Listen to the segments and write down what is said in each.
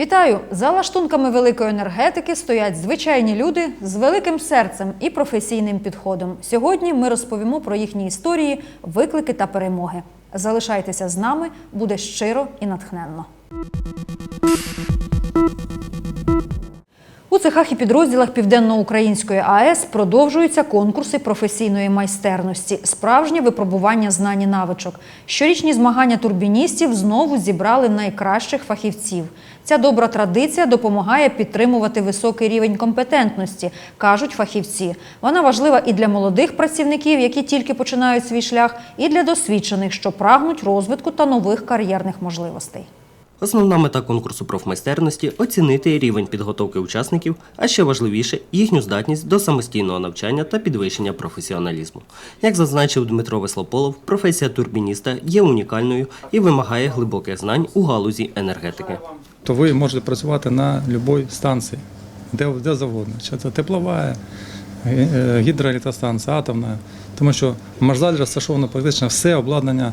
Вітаю! За лаштунками великої енергетики стоять звичайні люди з великим серцем і професійним підходом. Сьогодні ми розповімо про їхні історії, виклики та перемоги. Залишайтеся з нами, буде щиро і натхненно. У цехах і підрозділах Південноукраїнської АЕС продовжуються конкурси професійної майстерності, справжнє випробування знань і навичок. Щорічні змагання турбіністів знову зібрали найкращих фахівців. Ця добра традиція допомагає підтримувати високий рівень компетентності, кажуть фахівці. Вона важлива і для молодих працівників, які тільки починають свій шлях, і для досвідчених, що прагнуть розвитку та нових кар'єрних можливостей. Основна мета конкурсу профмайстерності оцінити рівень підготовки учасників, а ще важливіше їхню здатність до самостійного навчання та підвищення професіоналізму. Як зазначив Дмитро Веслополов, професія турбініста є унікальною і вимагає глибоких знань у галузі енергетики. то ви можете працювати на будь-якій станції, де, де завгодно. Чи це теплова, е, гідроелектростанція, атомна. Тому що в розташовано практично все обладнання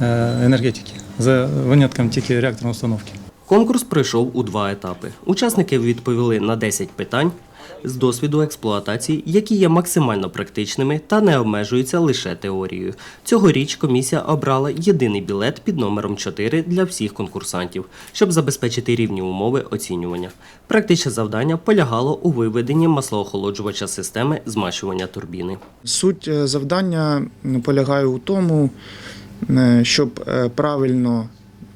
е, енергетики, за винятком тільки реакторної установки. Конкурс пройшов у два етапи. Учасники відповіли на 10 питань з досвіду експлуатації, які є максимально практичними та не обмежуються лише теорією. Цьогоріч комісія обрала єдиний білет під номером 4 для всіх конкурсантів, щоб забезпечити рівні умови оцінювання. Практичне завдання полягало у виведенні маслоохолоджувача системи змащування турбіни. Суть е, завдання полягає у тому, щоб е, правильно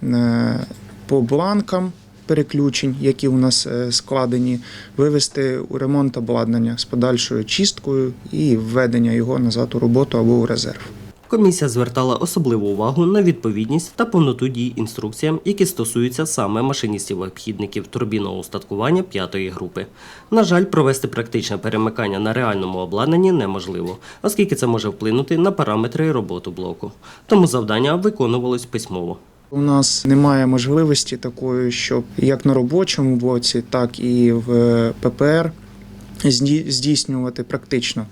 е, по бланкам переключень, які у нас е, складені, вивести у ремонт обладнання з подальшою чисткою і введення його назад у роботу або у резерв. Комісія звертала особливу увагу на відповідність та повноту дій інструкціям, які стосуються саме машиністів-обхідників турбінного устаткування п'ятої групи. На жаль, провести практичне перемикання на реальному обладнанні неможливо, оскільки це може вплинути на параметри роботи блоку. Тому завдання виконувалось письмово. У нас немає можливості такої, щоб як на робочому блоці, так і в е, ППР зді- здійснювати практично.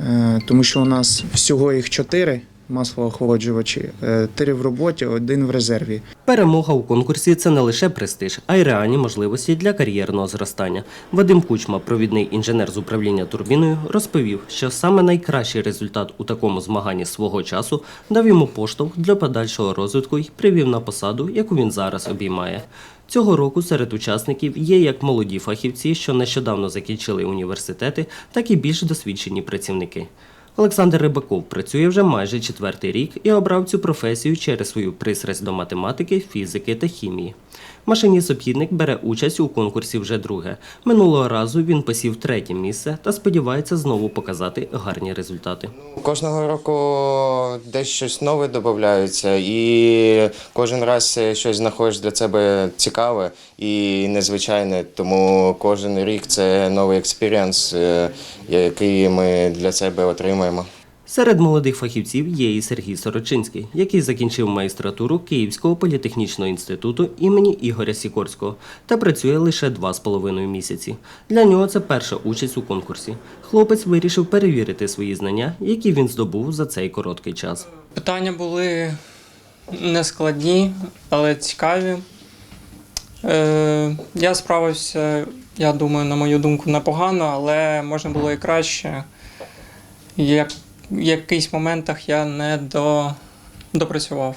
Е, Тому що у нас всього їх чотири маслоохолоджувачі, е, три в роботі, один в резерві. Перемога у конкурсі це не лише престиж, а й реальні можливості для кар'єрного зростання. Вадим Кучма, провідний інженер з управління турбіною, розповів, що саме найкращий результат у такому змаганні свого часу дав йому поштовх для подальшого розвитку і привів на посаду, яку він зараз обіймає. Цього року серед учасників є як молоді фахівці, що нещодавно закінчили університети, так і більш досвідчені працівники. Олександр Рибаков працює вже майже четвертий рік і обрав цю професію через свою пристрасть до математики, фізики та хімії. Машиніст-обхідник бере участь у конкурсі вже друге. Минулого разу він посів третє місце та сподівається знову показати гарні результати. Кожного року десь щось нове додається, і кожен раз щось знаходиш для себе цікаве і незвичайне. Тому кожен рік це новий експірієнс, е, який ми для себе отримуємо. Серед молодих фахівців є і Сергій Сорочинський, який закінчив магістратуру Київського політехнічного інституту імені Ігоря Сікорського та працює лише два з половиною місяці. Для нього це перша участь у конкурсі. Хлопець вирішив перевірити свої знання, які він здобув за цей короткий час. Питання були нескладні, але цікаві. Е, я справився, я думаю, на мою думку, непогано, але можна було і краще. Як, в якихось моментах я не до, допрацював.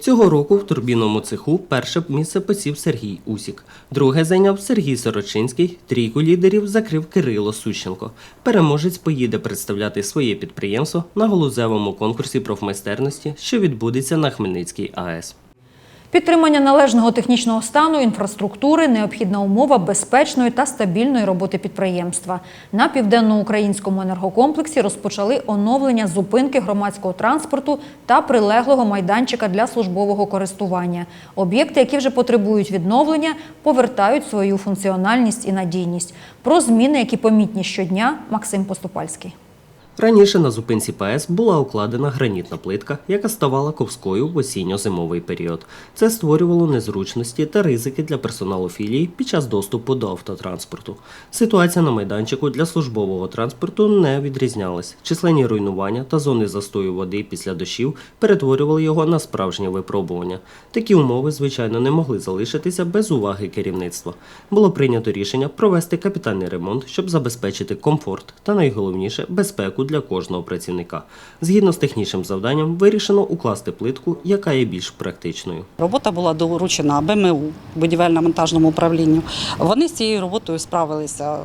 Цього року в турбінному цеху перше місце посів Сергій Усік. Друге зайняв Сергій Сорочинський. Трійку лідерів закрив Кирило Сущенко. Переможець поїде представляти своє підприємство на галузевому конкурсі профмайстерності, що відбудеться на Хмельницькій АЕС. Підтримання належного технічного стану інфраструктури необхідна умова безпечної та стабільної роботи підприємства. На південноукраїнському енергокомплексі розпочали оновлення зупинки громадського транспорту та прилеглого майданчика для службового користування. Об'єкти, які вже потребують відновлення, повертають свою функціональність і надійність. Про зміни, які помітні щодня, Максим Поступальський. Раніше на зупинці ПС була укладена гранітна плитка, яка ставала ковською в осінньо-зимовий період. Це створювало незручності та ризики для персоналу філії під час доступу до автотранспорту. Ситуація на майданчику для службового транспорту не відрізнялась. Численні руйнування та зони застою води після дощів перетворювали його на справжнє випробування. Такі умови, звичайно, не могли залишитися без уваги керівництва. Було прийнято рішення провести капітальний ремонт, щоб забезпечити комфорт та найголовніше безпеку для кожного працівника. Згідно з технічним завданням, вирішено укласти плитку, яка є більш практичною. Робота була доручена БМУ будівельно-монтажному управлінню. Вони з цією роботою справилися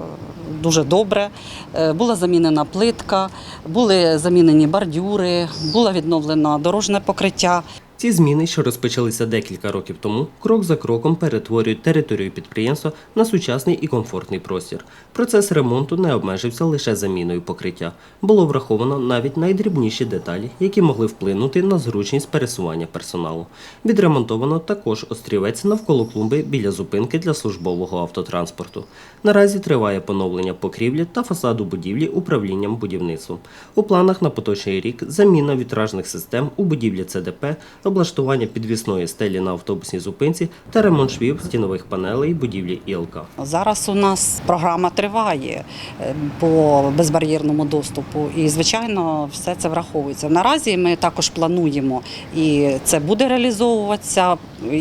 дуже добре. Е, Була замінена плитка, були замінені бордюри, було відновлено дорожне покриття. Ці зміни, що розпочалися декілька років тому, крок за кроком перетворюють територію підприємства на сучасний і комфортний простір. Процес ремонту не обмежився лише заміною покриття. Було враховано навіть найдрібніші деталі, які могли вплинути на зручність пересування персоналу. Відремонтовано також острівець навколо клумби біля зупинки для службового автотранспорту. Наразі триває поновлення покрівлі та фасаду будівлі управлінням будівництвом. У планах на поточний рік заміна вітражних систем у будівлі ЦДП, облаштування підвісної стелі на автобусній зупинці та ремонт швів стінових панелей будівлі ІЛК. Зараз у нас програма триває е, по безбар'єрному доступу, і звичайно, все це враховується. Наразі ми також плануємо, і це буде реалізовуватися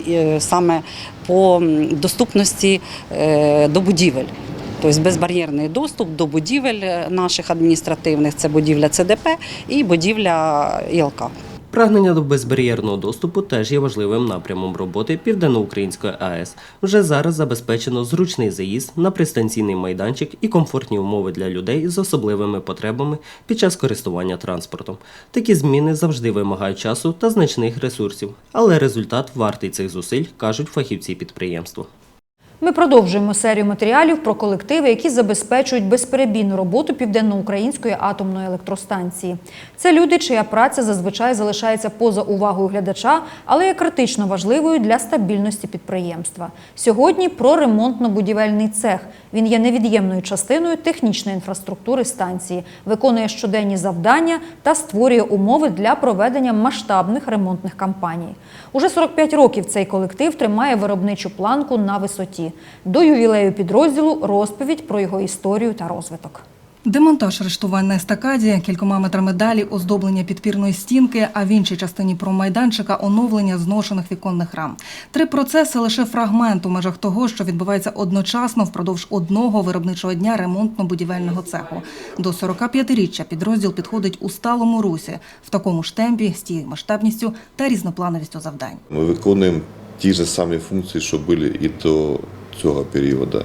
е, саме по доступності е, до будівель. Тобто безбар'єрний доступ до будівель наших адміністративних це будівля ЦДП і будівля ІЛК. Прагнення до безбар'єрного доступу теж є важливим напрямом роботи Південноукраїнської АЕС. Вже зараз забезпечено зручний заїзд на пристанційний майданчик і комфортні умови для людей з особливими потребами під час користування транспортом. Такі зміни завжди вимагають часу та значних ресурсів, але результат вартий цих зусиль, кажуть фахівці підприємства. Ми продовжуємо серію матеріалів про колективи, які забезпечують безперебійну роботу південноукраїнської атомної електростанції. Це люди, чия праця зазвичай залишається поза увагою глядача, але є критично важливою для стабільності підприємства. Сьогодні про ремонтно-будівельний цех. Він є невід'ємною частиною технічної інфраструктури станції, виконує щоденні завдання та створює умови для проведення масштабних ремонтних кампаній. Уже 45 років цей колектив тримає виробничу планку на висоті. До ювілею підрозділу розповідь про його історію та розвиток. Демонтаж рештувань на естакаді, кількома метрами далі оздоблення підпірної стінки, а в іншій частині промайданчика оновлення зношених віконних рам. Три процеси лише фрагмент у межах того, що відбувається одночасно впродовж одного виробничого дня ремонтно-будівельного цеху. До 45-річчя підрозділ підходить у сталому русі, в такому ж темпі, з тією масштабністю та різноплановістю завдань. Ми виконуємо ті ж самі функції, що були і до цього періоду.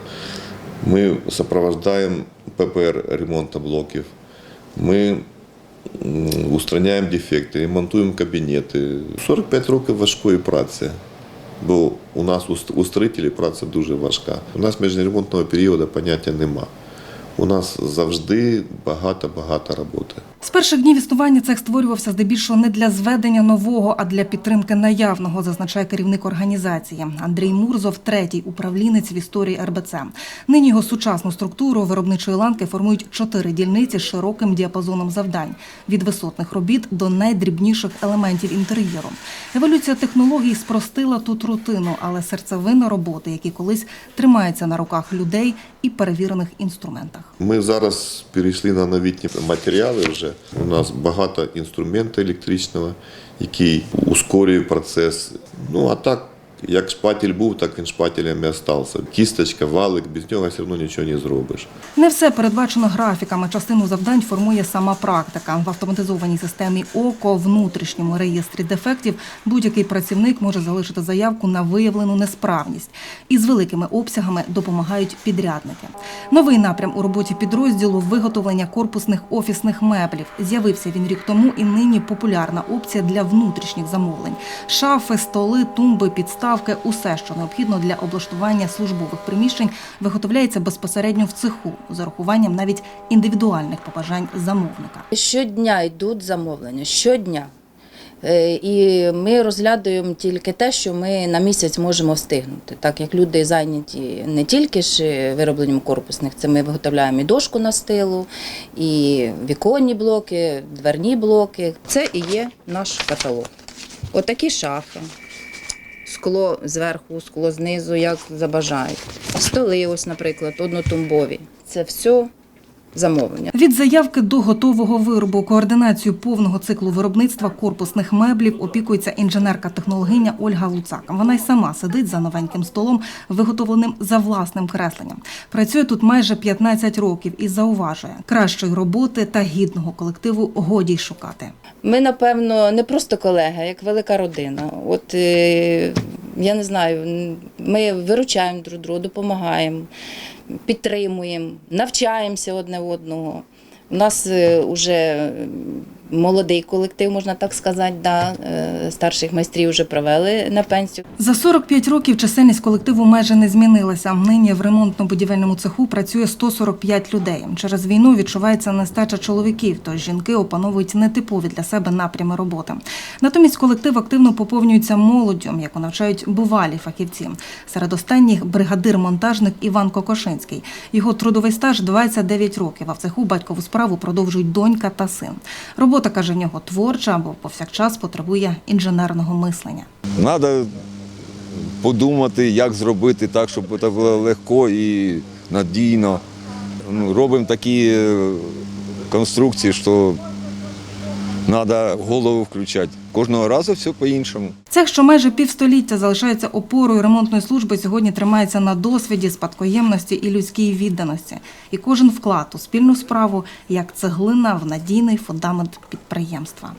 Ми супроводжуємо ППР ремонту блоків. Ми устраняємо дефекти, ремонтуємо кабінети. 45 років важкої праці. Бо у нас у ст- у строїтелів праця дуже важка. У нас міжремонтного періоду поняття нема. У нас завжди багато-багато роботи. З перших днів існування цех створювався здебільшого не для зведення нового, а для підтримки наявного, зазначає керівник організації. Андрій Мурзов, третій управлінець в історії РБЦ. Нині його сучасну структуру виробничої ланки формують чотири дільниці з широким діапазоном завдань від висотних робіт до найдрібніших елементів інтер'єру. Еволюція технологій спростила тут рутину, але серцевина роботи, які колись тримаються на руках людей і перевірених інструментах. Ми зараз перейшли на новітні матеріали вже. У нас багато інструменту електричного, який ускорює процес. Ну а так, як шпатель був, так він шпателем і залишився. Кісточка, валик, без нього все одно нічого не зробиш. Не все передбачено графіками. Частину завдань формує сама практика. В автоматизованій системі ОКО, внутрішньому реєстрі дефектів, будь-який працівник може залишити заявку на виявлену несправність. І з великими обсягами допомагають підрядники. Новий напрям у роботі підрозділу виготовлення корпусних офісних меблів. З'явився він рік тому і нині популярна опція для внутрішніх замовлень. Шафи, столи, тумби, підставки усе, що необхідно для облаштування службових приміщень, виготовляється безпосередньо в цеху з урахуванням навіть індивідуальних побажань замовника. Щодня йдуть замовлення, щодня. Е, І ми розглядаємо тільки те, що ми на місяць можемо встигнути, так як люди зайняті не тільки ж виробленням корпусних, це ми виготовляємо і дошку на стилу, і віконні блоки, дверні блоки. Це і є наш каталог. Отакі шафи. Скло зверху, скло знизу, як забажають. Столи, ось, наприклад, однотумбові. Це все замовлення. Від заявки до готового виробу координацію повного циклу виробництва корпусних меблів опікується інженерка-технологиня Ольга Луцак. Вона й сама сидить за новеньким столом, виготовленим за власним кресленням. Працює тут майже 15 років і зауважує, кращої роботи та гідного колективу годі й шукати. Ми, напевно, не просто колеги, як велика родина. От е, я не знаю, ми виручаємо друг друга, допомагаємо, підтримуємо, навчаємося одне одного. У нас вже молодий колектив, можна так сказати, да, е, старших майстрів вже провели на пенсію. За 45 років чисельність колективу майже не змінилася. Нині в ремонтно-будівельному цеху працює 145 людей. Через війну відчувається нестача чоловіків, тож жінки опановують нетипові для себе напрями роботи. Натомість колектив активно поповнюється молоддю, яку навчають бувалі фахівці. Серед останніх бригадир-монтажник Іван Кокошинський. Його трудовий стаж 29 років, а в цеху батькову справу продовжують донька та син. Робота, каже, в нього творча, бо повсякчас потребує інженерного мислення. Треба подумати, як зробити так, щоб це було легко і надійно. Ну, робимо такі е, конструкції, що треба голову включати. Кожного разу все по-іншому. Цех, що майже півстоліття залишається опорою ремонтної служби, сьогодні тримається на досвіді, спадкоємності і людській відданості. І кожен вклад у спільну справу як цеглина в надійний фундамент підприємства.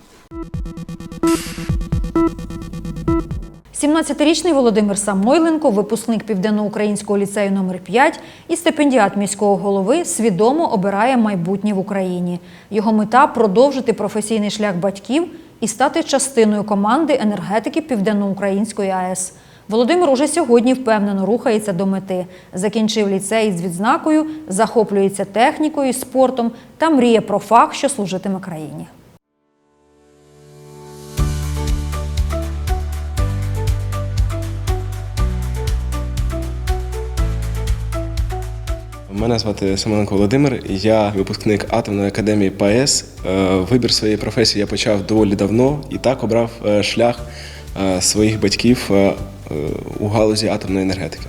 17-річний Володимир Самойленко, випускник Південноукраїнського ліцею номер 5 і стипендіат міського голови, свідомо обирає майбутнє в Україні. Його мета продовжити професійний шлях батьків і стати частиною команди енергетики Південноукраїнської АЕС. Володимир уже сьогодні впевнено рухається до мети. Закінчив ліцей з відзнакою, захоплюється технікою спортом та мріє про фах, що служитиме країні. Мене звати Семененко Володимир, я випускник атомної академії ПАЕС. Е, Вибір своєї професії я почав доволі давно і так обрав е, шлях е, своїх батьків у галузі атомної енергетики.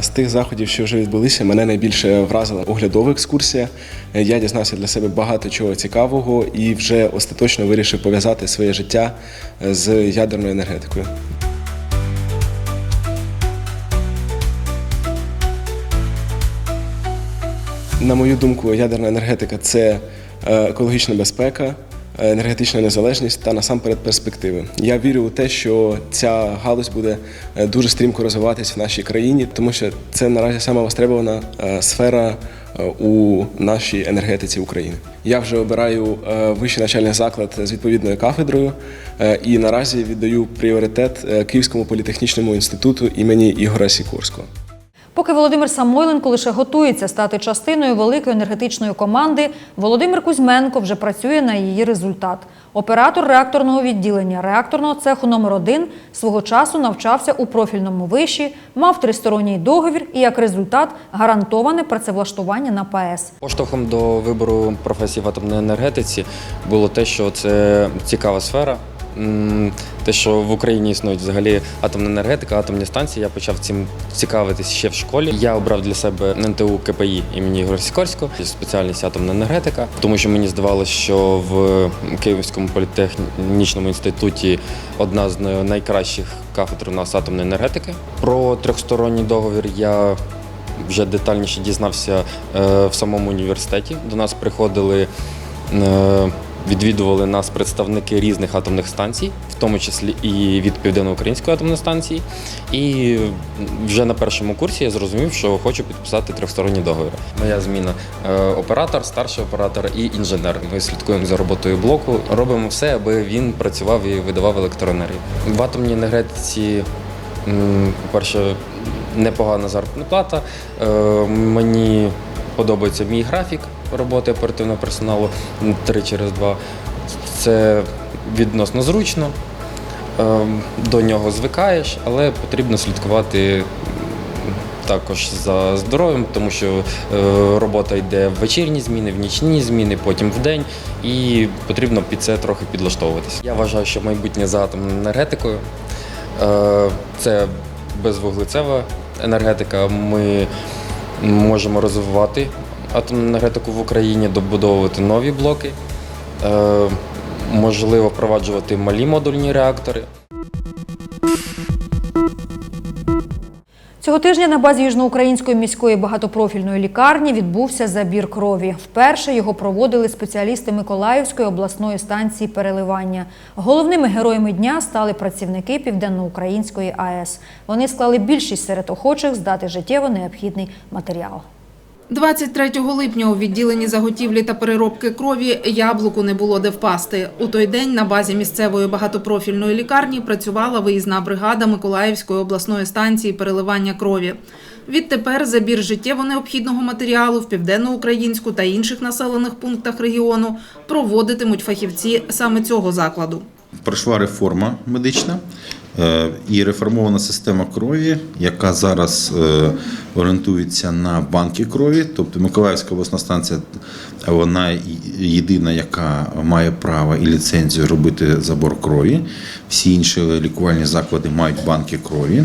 З тих заходів, що вже відбулися, мене найбільше вразила оглядова екскурсія. Я дізнався для себе багато чого цікавого і вже остаточно вирішив пов'язати своє життя з ядерною енергетикою. На мою думку, ядерна енергетика це е, екологічна безпека, енергетична незалежність та насамперед перспективи. Я вірю у те, що ця галузь буде е, дуже стрімко розвиватися в нашій країні, тому що це наразі сама востребована е, сфера е, у нашій енергетиці України. Я вже обираю е, вищий навчальний заклад з відповідною кафедрою е, і наразі віддаю пріоритет е, Київському політехнічному інституту імені Ігора Сікорського. Поки Володимир Самойленко лише готується стати частиною великої енергетичної команди, Володимир Кузьменко вже працює на її результат. Оператор реакторного відділення реакторного цеху номер 1 свого часу навчався у профільному виші, мав тристоронній договір і як результат гарантоване працевлаштування на ПАЕС. Поштовхом до вибору професії в атомній енергетиці було те, що це цікава сфера. Те, що в Україні існують взагалі атомна енергетика, атомні станції, я почав цим цікавитись ще в школі. Я обрав для себе НТУ КПІ імені Ігоря Сікорського, спеціальність атомна енергетика, тому що мені здавалося, що в Київському політехнічному інституті одна з найкращих кафедр у нас атомної енергетики. Про трьохсторонній договір я вже детальніше дізнався е, в самому університеті. До нас приходили, е, відвідували нас представники різних атомних станцій, в тому числі і від Південноукраїнської атомної станції. І вже на першому курсі я зрозумів, що хочу підписати трьохсторонній договір. Моя зміна е, оператор, старший оператор і інженер. Ми слідкуємо за роботою блоку, робимо все, аби він працював і видавав електроенергію. В атомній енергетиці По-перше, непогана заробітна плата. Е, Мені подобається мій графік роботи оперативного персоналу 3 через 2. Це відносно зручно. Е, До нього звикаєш, але потрібно слідкувати також за здоров'ям, тому що е, робота йде в вечірні зміни, в нічні зміни, потім в день, і потрібно під це трохи підлаштовуватися. Я вважаю, що майбутнє за атомною енергетикою е, це безвуглецева енергетика. Ми можемо розвивати атомну енергетику в Україні, добудовувати нові блоки, е, можливо, впроваджувати малі модульні реактори. Цього тижня на базі Южноукраїнської міської багатопрофільної лікарні відбувся забір крові. Вперше його проводили спеціалісти Миколаївської обласної станції переливання. Головними героями дня стали працівники Південноукраїнської АЕС. Вони склали більшість серед охочих здати життєво необхідний матеріал. 23 липня у відділенні заготівлі та переробки крові яблуку не було де впасти. У той день на базі місцевої багатопрофільної лікарні працювала виїзна бригада Миколаївської обласної станції переливання крові. Відтепер забір життєво необхідного матеріалу в південноукраїнську та інших населених пунктах регіону проводитимуть фахівці саме цього закладу. Пройшла реформа медична і реформована система крові, яка зараз е, орієнтується на банки крові. Тобто Миколаївська обласна станція вона єдина, яка має право і ліцензію робити забор крові. Всі інші лікувальні заклади мають банки крові.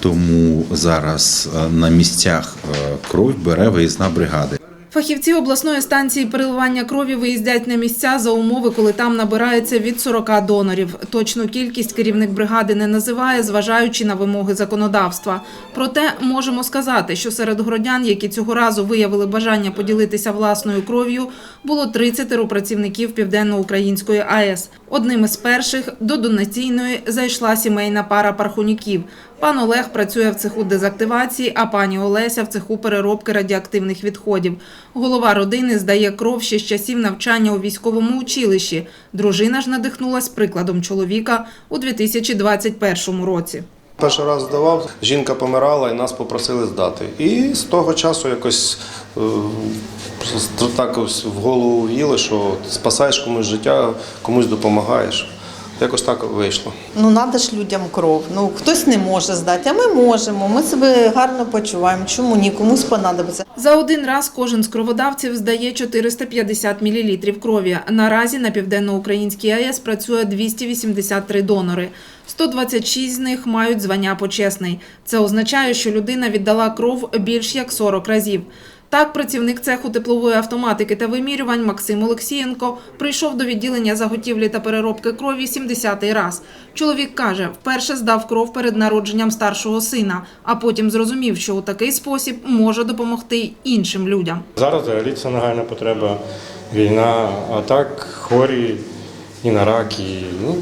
Тому зараз е, на місцях е, кров бере виїзна бригада. Фахівці обласної станції переливання крові виїздять на місця за умови, коли там набирається від 40 донорів. Точну кількість керівник бригади не називає, зважаючи на вимоги законодавства. Проте можемо сказати, що серед городян, які цього разу виявили бажання поділитися власною кров'ю, було 30 працівників Південно-Української АЕС. Одним із перших до донаційної зайшла сімейна пара пархуніків. Пан Олег працює в цеху дезактивації, а пані Олеся в цеху переробки радіоактивних відходів. Голова родини здає кров ще з часів навчання у військовому училищі. Дружина ж надихнулась прикладом чоловіка у 2021 році. Перший раз здавав, жінка помирала і нас попросили здати. І з того часу якось е, так в голову в'їли, що спасаєш комусь життя, комусь допомагаєш. Якось так вийшло. Ну, треба ж людям кров. Ну, хтось не може здати, а ми можемо. Ми себе гарно почуваємо. Чому ні? Комусь понадобиться. За один раз кожен з кроводавців здає 450 мл крові. Наразі на південноукраїнській АЕС працює 283 донори. 126 з них мають звання почесний. Це означає, що людина віддала кров більш як 40 разів. Так, працівник цеху теплової автоматики та вимірювань Максим Олексієнко прийшов до відділення заготівлі та переробки крові 70-й раз. Чоловік каже, вперше здав кров перед народженням старшого сина, а потім зрозумів, що у такий спосіб може допомогти іншим людям. Зараз взагалі це нагальна потреба, війна, а так хворі і на рак, і ну,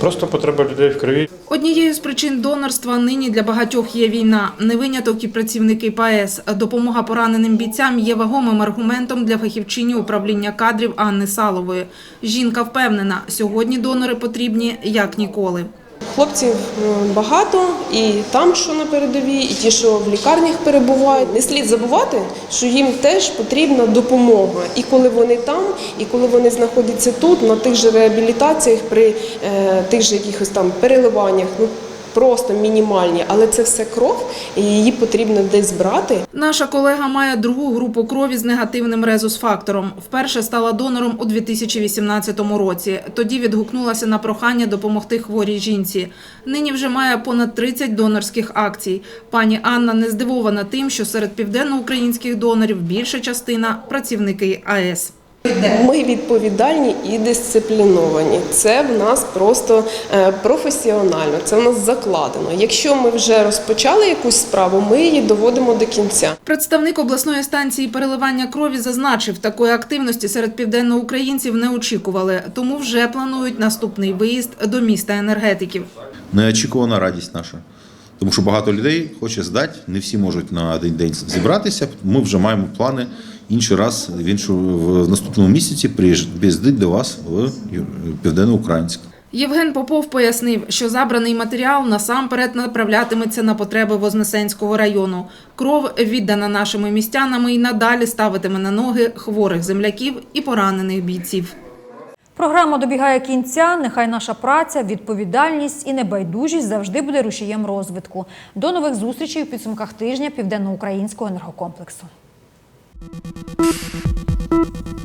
просто потреба людей в крові. Однією з причин донорства нині для багатьох є війна. Не виняток і працівники ПАЕС. Допомога пораненим бійцям є вагомим аргументом для фахівчині управління кадрів Анни Салової. Жінка впевнена, сьогодні донори потрібні як ніколи. Хлопців е, багато і там, що на передовій, і ті, що в лікарнях перебувають. Не слід забувати, що їм теж потрібна допомога. І коли вони там, і коли вони знаходяться тут, на тих же реабілітаціях, при е, тих же якихось там переливаннях, ну просто мінімальні, але це все кров, і її потрібно десь брати. Наша колега має другу групу крові з негативним резус-фактором. Вперше стала донором у 2018 році. Тоді відгукнулася на прохання допомогти хворій жінці. Нині вже має понад 30 донорських акцій. Пані Анна не здивована тим, що серед південноукраїнських донорів більша частина працівники АЕС. Ми відповідальні і дисципліновані. Це в нас просто е, професіонально, це в нас закладено. Якщо ми вже розпочали якусь справу, ми її доводимо до кінця. Представник обласної станції переливання крові зазначив, такої активності серед південноукраїнців не очікували, тому вже планують наступний виїзд до міста енергетиків. Неочікувана радість наша. Тому що багато людей хоче здати, не всі можуть на один день зібратися. Ми вже маємо плани інший раз в іншу в наступному місяці приїздити до вас в Південно-Українськ. Євген Попов пояснив, що забраний матеріал насамперед направлятиметься на потреби Вознесенського району. Кров, віддана нашими містянами, і надалі ставитиме на ноги хворих земляків і поранених бійців. Програма добігає кінця. Нехай наша праця, відповідальність і небайдужість завжди буде рушієм розвитку. До нових зустрічей у підсумках тижня південноукраїнського енергокомплексу. Thank you.